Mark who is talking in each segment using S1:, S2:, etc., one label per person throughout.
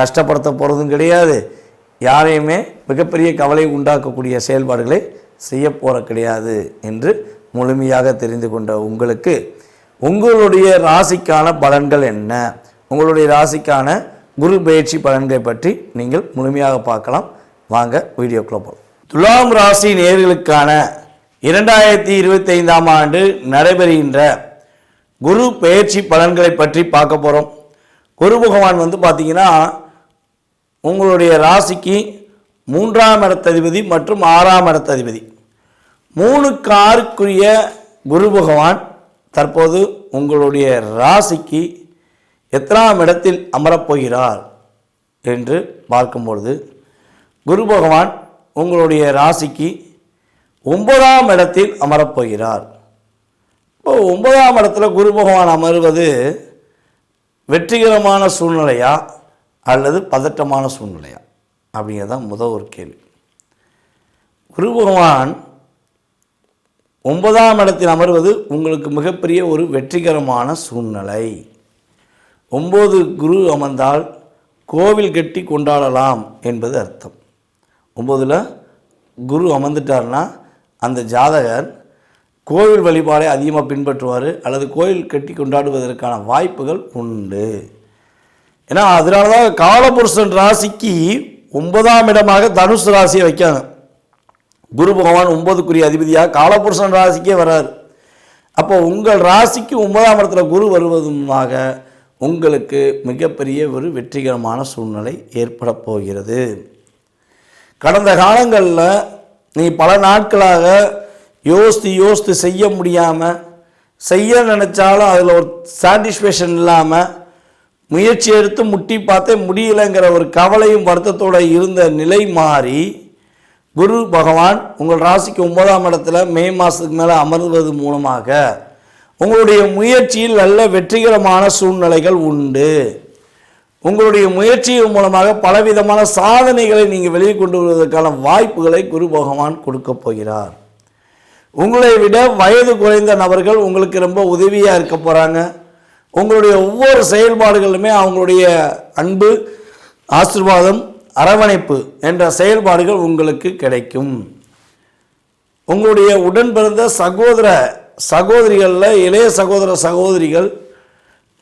S1: கஷ்டப்படுத்த போகிறதும் கிடையாது. யாரையுமே மிகப்பெரிய கவலை உண்டாக்கக்கூடிய செயல்பாடுகளை செய்ய போகிற கிடையாது என்று முழுமையாக தெரிந்து கொண்ட உங்களுக்கு உங்களுடைய ராசிக்கான பலன்கள் என்ன? உங்களுடைய ராசிக்கான குரு பயிற்சி பலன்களை பற்றி நீங்கள் முழுமையாக பார்க்கலாம். வாங்க வீடியோக்குள்ள போகலாம் துலாம் ராசி நேர்களுக்கான இரண்டாயிரத்தி இருபத்தைந்தாம் ஆண்டு நடைபெறுகின்ற குரு பெயர்ச்சி பலன்களை பற்றி பார்க்க போகிறோம் குரு பகவான் வந்து பார்த்தீங்கன்னா உங்களுடைய ராசிக்கு மூன்றாம் இடத்ததிபதி மற்றும் ஆறாம் இடத்ததிபதி. மூணுக்கு ஆறுக்குரிய குரு பகவான் தற்போது உங்களுடைய ராசிக்கு எத்தனாம் இடத்தில் அமரப்போகிறார் என்று பார்க்கும்பொழுது குரு பகவான் உங்களுடைய ராசிக்கு ஒன்பதாம் இடத்தில் அமரப்போகிறார். இப்போ ஒன்பதாம் இடத்துல குரு பகவான் அமர்வது வெற்றிகரமான சூழ்நிலையாக அல்லது பதட்டமான சூழ்நிலையா? அப்படிங்கிறது தான் முதல் ஒரு கேள்வி. குரு பகவான் ஒன்பதாம் இடத்தில் அமர்வது உங்களுக்கு மிகப்பெரிய ஒரு வெற்றிகரமான சூழ்நிலை. ஒம்பது குரு அமர்ந்தால் கோவில் கட்டி கொண்டாடலாம் என்பது அர்த்தம். ஒம்பதில் குரு அமர்ந்துட்டார்னா அந்த ஜாதகர் கோவில் வழிபாடை அதிகமாக பின்பற்றுவார் அல்லது கோவில் கட்டி கொண்டாடுவதற்கான வாய்ப்புகள் உண்டு. ஏன்னா அதனால தான் காலபுருஷன் ராசிக்கு ஒன்பதாம் இடமாக தனுசு ராசியை வைக்காங்க குரு பகவான் ஒன்பதுக்குரிய அதிபதியாக காலபுருஷன் ராசிக்கே வராரு. அப்போ உங்கள் ராசிக்கு ஒன்பதாம் இடத்துல குரு வருவதுமாக உங்களுக்கு மிகப்பெரிய ஒரு வெற்றிகரமான சூழ்நிலை ஏற்பட போகிறது. கடந்த காலங்களில் நீ பல நாட்களாக யோசித்து யோசித்து செய்ய முடியாமல் செய்ய நினச்சாலும் அதில் ஒரு சாட்டிஸ்ஃபேக்ஷன் இல்லாமல் முயற்சி எடுத்து முட்டி பார்த்தே முடியலைங்கிற ஒரு கவலையும் வருத்தத்தோடு இருந்த நிலை மாறி குரு பகவான் உங்கள் ராசிக்கு ஒன்பதாம் இடத்துல மே மாதத்துக்கு மேலே அமர்வது மூலமாக உங்களுடைய முயற்சியில் நல்ல வெற்றிகரமான சூழ்நிலைகள் உண்டு. உங்களுடைய முயற்சியின் மூலமாக பலவிதமான சாதனைகளை நீங்கள் வெளியே கொண்டு வருவதற்கான வாய்ப்புகளை குரு பகவான் கொடுக்க போகிறார். உங்களை விட வயது குறைந்த நபர்கள் உங்களுக்கு ரொம்ப உதவியாக இருக்க போகிறாங்க உங்களுடைய ஒவ்வொரு செயல்பாடுகளிலுமே அவங்களுடைய அன்பு ஆசிர்வாதம் அரவணைப்பு என்ற செயல்பாடுகள் உங்களுக்கு கிடைக்கும். உங்களுடைய உடன் பிறந்த சகோதர சகோதரிகளில் இளைய சகோதர சகோதரிகள்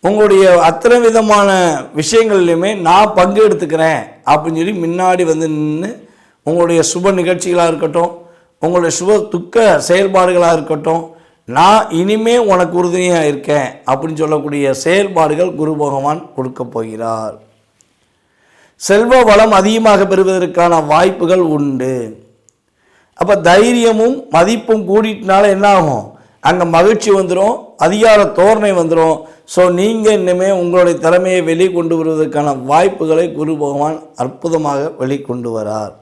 S1: உங்களுடைய அத்தனை விதமான விஷயங்கள்லையுமே நான் பங்கு எடுத்துக்கிறேன் அப்படின்னு சொல்லி முன்னாடி வந்து நின்று உங்களுடைய சுப நிகழ்ச்சிகளாக இருக்கட்டும் உங்களுடைய சுப துக்க செயல்பாடுகளாக இருக்கட்டும் நான் இனிமே உனக்கு உறுதுணையாக இருக்கேன் அப்படின்னு சொல்லக்கூடிய செயல்பாடுகள் குரு பகவான் கொடுக்க போகிறார். செல்வ வளம் அதிகமாக பெறுவதற்கான வாய்ப்புகள் உண்டு. அப்போ தைரியமும் மதிப்பும் கூடிட்டனால என்ன ஆகும் அங்கே மகிழ்ச்சி வந்துடும் அதிகார தோரணை வந்துடும் ஸோ நீங்கள் இன்னுமே உங்களுடைய திறமையை வெளிக்கொண்டு வருவதற்கான வாய்ப்புகளை குரு பகவான் அற்புதமாக வெளிக்கொண்டு வரார்.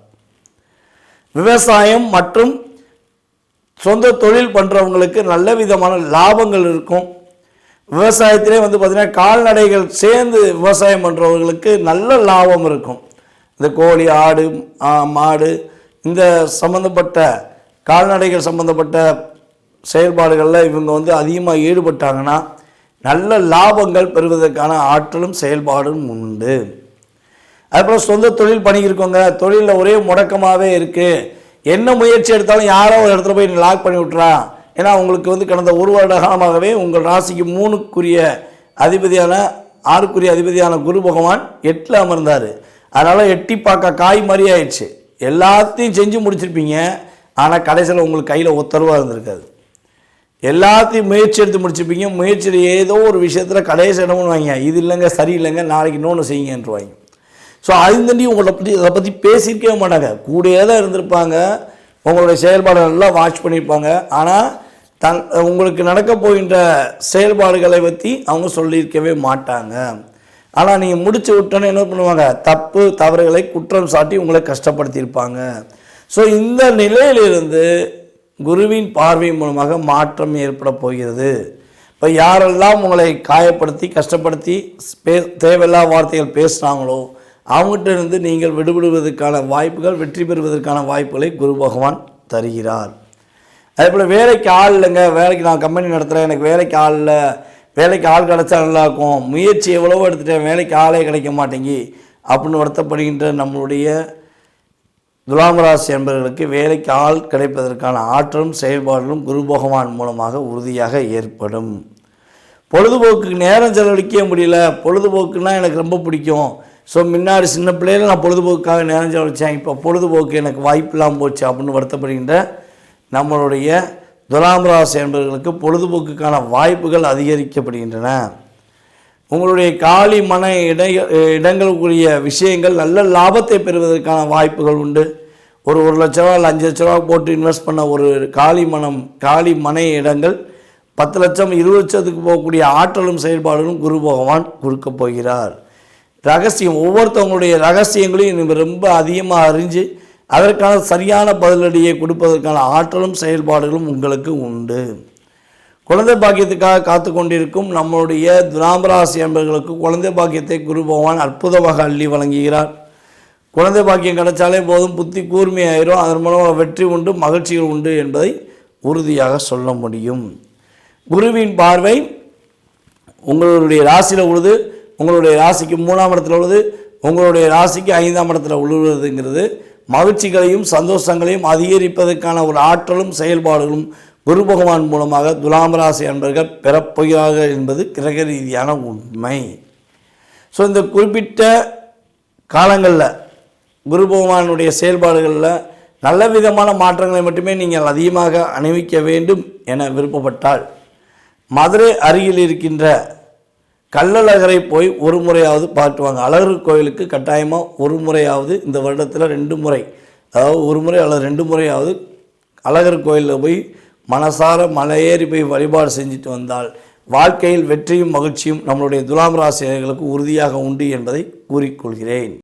S1: விவசாயம் மற்றும் சொந்த தொழில் பண்ணுறவங்களுக்கு நல்ல விதமான லாபங்கள் இருக்கும். விவசாயத்திலே வந்து பார்த்திங்கன்னா கால்நடைகள் சேர்ந்து விவசாயம் பண்ணுறவர்களுக்கு நல்ல லாபம் இருக்கும். இந்த கோழி ஆடு மாடு இந்த சம்மந்தப்பட்ட கால்நடைகள் சம்மந்தப்பட்ட செயல்பாடுகளில் இவங்க வந்து அதிகமாக ஈடுபட்டாங்கன்னா நல்ல லாபங்கள் பெறுவதற்கான ஆற்றலும் செயல்பாடும் உண்டு. அதுக்கப்புறம் சொந்த தொழில் பண்ணியிருக்கோங்க தொழிலில் ஒரே முடக்கமாகவே இருக்குது என்ன முயற்சி எடுத்தாலும் யாரோ ஒரு இடத்துல போய் லாக் பண்ணி விட்றான் ஏன்னா உங்களுக்கு வந்து கடந்த ஒரு வருட காலமாகவே உங்கள் ராசிக்கு மூணுக்குரிய அதிபதியான ஆறுக்குரிய அதிபதியான குரு பகவான் எட்டில் அமர்ந்தார். அதனால் எட்டி பார்க்க காய் மாதிரி ஆயிடுச்சு. எல்லாத்தையும் செஞ்சு முடிச்சிருப்பீங்க. ஆனால் கடைசியில் உங்களுக்கு கையில் ஒத்தரவாக இருந்திருக்காது. எல்லாத்தையும் முயற்சி எடுத்து முடிச்சிருப்பீங்க. முயற்சியில் ஏதோ ஒரு விஷயத்தில் கடைசி இடம்னு வாங்க இது இல்லைங்க சரியில்லைங்க நாளைக்கு இன்னொன்று செய்யுங்கன்றவாங்க. ஸோ அதுந்தண்டி உங்களை பற்றி அதை பற்றி பேசியிருக்கவே மாட்டாங்க. கூடயே தான் இருந்திருப்பாங்க. உங்களுடைய செயல்பாடுகள் எல்லாம் வாட்ச் பண்ணியிருப்பாங்க. ஆனால் தங் உங்களுக்கு நடக்க போகின்ற செயல்பாடுகளை பற்றி அவங்க சொல்லியிருக்கவே மாட்டாங்க. ஆனால் நீங்கள் முடிச்சு விட்டோன்னே என்ன பண்ணுவாங்க? தப்பு தவறுகளை குற்றம் சாட்டி உங்களை கஷ்டப்படுத்தியிருப்பாங்க. ஸோ இந்த நிலையிலிருந்து குருவின் பார்வை மூலமாக மாற்றம் ஏற்பட போகிறது. இப்போ யாரெல்லாம் உங்களை காயப்படுத்தி கஷ்டப்படுத்தி பே தேவையில்லா வார்த்தைகள் பேசுகிறாங்களோ அவங்ககிட்ட இருந்து நீங்கள் விடுபடுவதற்கான வாய்ப்புகள் வெற்றி பெறுவதற்கான வாய்ப்புகளை குரு பகவான் தருகிறார். அதே போல் வேலைக்கு ஆள் இல்லைங்க. வேலைக்கு நான் கம்பெனி நடத்துகிறேன் எனக்கு வேலைக்கு ஆள் இல்லை. வேலைக்கு ஆள் கிடைச்சா நல்லா இருக்கும். முயற்சி எவ்வளவோ எடுத்துட்டேன். வேலைக்கு ஆளே கிடைக்க மாட்டேங்கி அப்படின்னு வருத்தப்படுகின்ற நம்மளுடைய துலாம் ராசி என்பவர்களுக்கு வேலைக்கு ஆள் கிடைப்பதற்கான ஆற்றலும் செயல்பாடுகளும் குரு பகவான் மூலமாக உறுதியாக ஏற்படும். பொழுதுபோக்குக்கு நேரம் செலவழிக்க முடியல. பொழுதுபோக்குன்னா எனக்கு ரொம்ப பிடிக்கும். ஸோ முன்னாடி சின்ன பிள்ளையில நான் பொழுதுபோக்குக்காக நேரம் செலவழித்தேன் இப்போ பொழுதுபோக்கு எனக்கு வாய்ப்பு இல்லாமல் போச்சு அப்படின்னு வருத்தப்படுகின்ற நம்மளுடைய துலாம் ராசி என்பவர்களுக்கு பொழுதுபோக்குக்கான வாய்ப்புகள் அதிகரிக்கப்படுகின்றன. உங்களுடைய காலி மன இட இடங்களுக்குரிய விஷயங்கள் நல்ல லாபத்தை பெறுவதற்கான வாய்ப்புகள் உண்டு. ஒரு ஒரு லட்ச ரூபா இல்லை அஞ்சு லட்ச ரூபா போட்டு இன்வெஸ்ட் பண்ண ஒரு காலி மனம் காலி மனை இடங்கள் பத்து லட்சம் இருபது லட்சத்துக்கு போகக்கூடிய ஆற்றலும் செயல்பாடுகளும் குரு பகவான் கொடுக்கப் போகிறார். ரகசியம் ஒவ்வொருத்தவங்களுடைய ரகசியங்களையும் நீங்கள் ரொம்ப அதிகமாக அறிஞ்சு அதற்கான சரியான பதிலடியை கொடுப்பதற்கான ஆற்றலும் செயல்பாடுகளும் உங்களுக்கு உண்டு. குழந்தை பாக்கியத்துக்காக காத்து கொண்டிருக்கும் நம்மளுடைய துராமராசி என்பவர்களுக்கு குழந்தை பாக்கியத்தை குரு பகவான் அற்புதமாக அள்ளி வழங்குகிறார். குழந்தை பாக்கியம் கிடைச்சாலே போதும் புத்தி கூர்மையாயிரும் அதன் மூலமாக வெற்றி உண்டு மகிழ்ச்சிகள் உண்டு என்பதை உறுதியாக சொல்ல முடியும். குருவின் பார்வை உங்களுடைய ராசியில் உழுது உங்களுடைய ராசிக்கு மூணாம் இடத்துல உள்ளது உங்களுடைய ராசிக்கு ஐந்தாம் இடத்துல உள்ளுவதுங்கிறது மகிழ்ச்சிகளையும் சந்தோஷங்களையும் அதிகரிப்பதற்கான ஒரு ஆற்றலும் செயல்பாடுகளும் குரு பகவான் மூலமாக துலாம் ராசி அன்பர்கள் பெறப்போகிறார்கள் என்பது கிரக ரீதியான உண்மை. ஸோ இந்த குறிப்பிட்ட காலங்களில் குரு பகவானுடைய செயல்பாடுகளில் நல்ல விதமான மாற்றங்களை மட்டுமே நீங்கள் அதிகமாக அணிவிக்க வேண்டும் என விருப்பப்பட்டால் மதுரை அருகில் இருக்கின்ற கள்ளழகரை போய் ஒரு முறையாவது பார்த்துவாங்க அழகர் கோயிலுக்கு கட்டாயமாக ஒரு முறையாவது இந்த வருடத்தில் ரெண்டு முறை. அதாவது ஒரு முறை அல்லது ரெண்டு முறையாவது அழகர் கோயிலில் போய் மனசார மலையேறி போய் வழிபாடு செஞ்சுட்டு வந்தால் வாழ்க்கையில் வெற்றியும் மகிழ்ச்சியும் நம்மளுடைய துலாம் ராசினியர்களுக்கு உறுதியாக உண்டு என்பதை கூறிக்கொள்கிறேன்.